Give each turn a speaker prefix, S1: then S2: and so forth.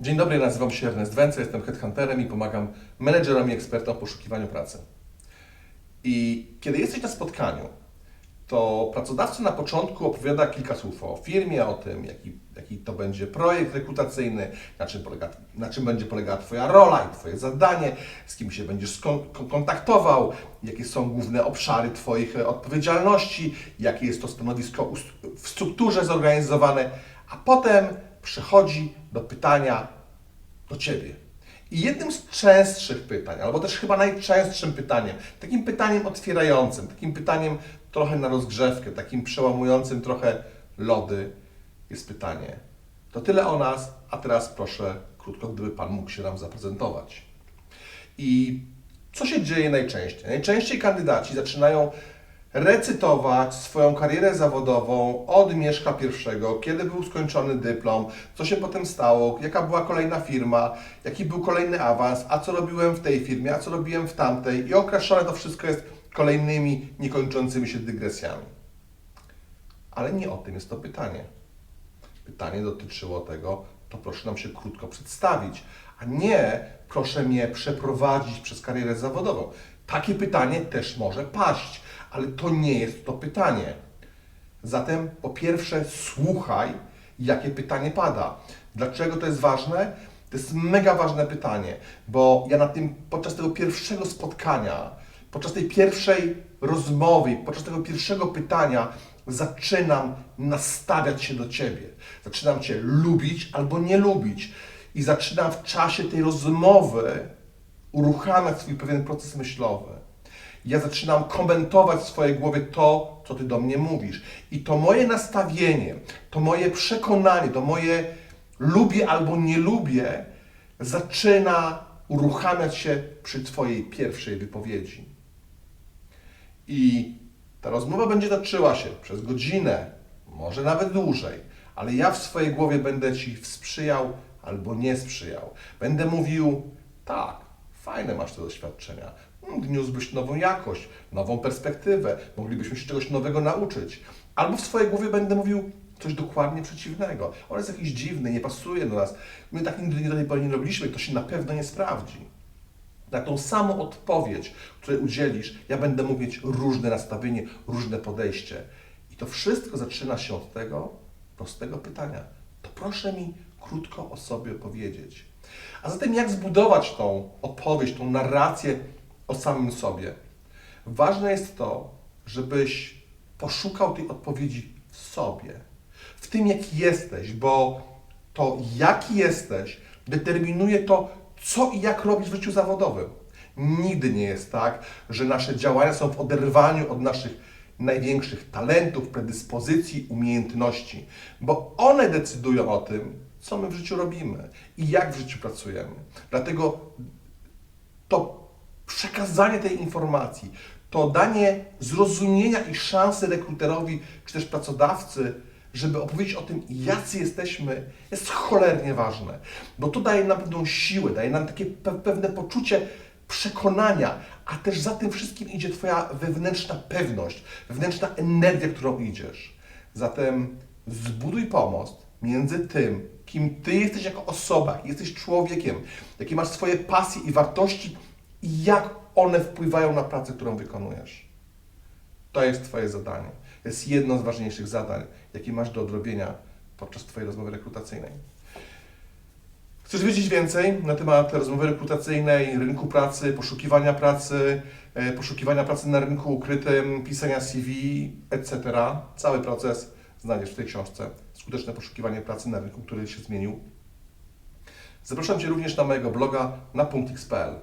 S1: Dzień dobry, nazywam się Ernest Węce, jestem headhunterem i pomagam menedżerom i ekspertom w poszukiwaniu pracy. I kiedy jesteś na spotkaniu, to pracodawca na początku opowiada kilka słów o firmie, o tym, jaki, jaki to będzie projekt rekrutacyjny, na czym, polega, na czym będzie polegała Twoja rola i Twoje zadanie, z kim się będziesz kontaktował, jakie są główne obszary Twoich e, odpowiedzialności, jakie jest to stanowisko w strukturze zorganizowane, a potem przechodzi do pytania do Ciebie. I jednym z częstszych pytań, albo też chyba najczęstszym pytaniem, takim pytaniem otwierającym, takim pytaniem trochę na rozgrzewkę, takim przełamującym trochę lody, jest pytanie. To tyle o nas, a teraz proszę krótko, gdyby Pan mógł się nam zaprezentować. I co się dzieje najczęściej? Najczęściej kandydaci zaczynają recytować swoją karierę zawodową od Mieszka pierwszego, kiedy był skończony dyplom, co się potem stało, jaka była kolejna firma, jaki był kolejny awans, a co robiłem w tej firmie, a co robiłem w tamtej i określone to wszystko jest kolejnymi niekończącymi się dygresjami. Ale nie o tym jest to pytanie. Pytanie dotyczyło tego, to proszę nam się krótko przedstawić, a nie proszę mnie przeprowadzić przez karierę zawodową. Takie pytanie też może paść, ale to nie jest to pytanie. Zatem po pierwsze słuchaj, jakie pytanie pada. Dlaczego to jest ważne? To jest mega ważne pytanie, bo ja na tym podczas tego pierwszego spotkania, podczas tej pierwszej rozmowy, podczas tego pierwszego pytania zaczynam nastawiać się do Ciebie. Zaczynam Cię lubić albo nie lubić. I zaczynam w czasie tej rozmowy uruchamiać swój pewien proces myślowy. Ja zaczynam komentować w swojej głowie to, co Ty do mnie mówisz. I to moje nastawienie, to moje przekonanie, to moje lubię albo nie lubię, zaczyna uruchamiać się przy Twojej pierwszej wypowiedzi. I ta rozmowa będzie toczyła się przez godzinę, może nawet dłużej, ale ja w swojej głowie będę Ci sprzyjał albo nie sprzyjał. Będę mówił, tak, fajne masz te doświadczenia. Hmm, Wniósłbyś nową jakość, nową perspektywę, moglibyśmy się czegoś nowego nauczyć. Albo w swojej głowie będę mówił coś dokładnie przeciwnego. On jest jakiś dziwny, nie pasuje do nas. My tak nigdy do tej pory nie robiliśmy, to się na pewno nie sprawdzi. Na tą samą odpowiedź, której udzielisz, ja będę mógł mieć różne nastawienie, różne podejście. I to wszystko zaczyna się od tego prostego pytania. To proszę mi krótko o sobie opowiedzieć. A zatem jak zbudować tą opowieść, tą narrację o samym sobie? Ważne jest to, żebyś poszukał tej odpowiedzi w sobie, w tym jaki jesteś, bo to jaki jesteś determinuje to, co i jak robisz w życiu zawodowym. Nigdy nie jest tak, że nasze działania są w oderwaniu od naszych największych talentów, predyspozycji, umiejętności, bo one decydują o tym, co my w życiu robimy i jak w życiu pracujemy. Dlatego to przekazanie tej informacji, to danie zrozumienia i szansy rekruterowi czy też pracodawcy, żeby opowiedzieć o tym, jacy jesteśmy, jest cholernie ważne. Bo to daje nam pewną siłę, daje nam takie pe- pewne poczucie przekonania, a też za tym wszystkim idzie Twoja wewnętrzna pewność, wewnętrzna energia, którą idziesz. Zatem zbuduj pomost między tym, kim Ty jesteś jako osoba, jesteś człowiekiem, jakie masz swoje pasje i wartości i jak one wpływają na pracę, którą wykonujesz. To jest Twoje zadanie. To jest jedno z ważniejszych zadań, jakie masz do odrobienia podczas Twojej rozmowy rekrutacyjnej. Chcesz wiedzieć więcej na temat rozmowy rekrutacyjnej, rynku pracy, poszukiwania pracy, e, poszukiwania pracy na rynku ukrytym, pisania CV, etc. Cały proces znajdziesz w tej książce. Skuteczne poszukiwanie pracy na rynku, który się zmienił. Zapraszam Cię również na mojego bloga na punktx.pl.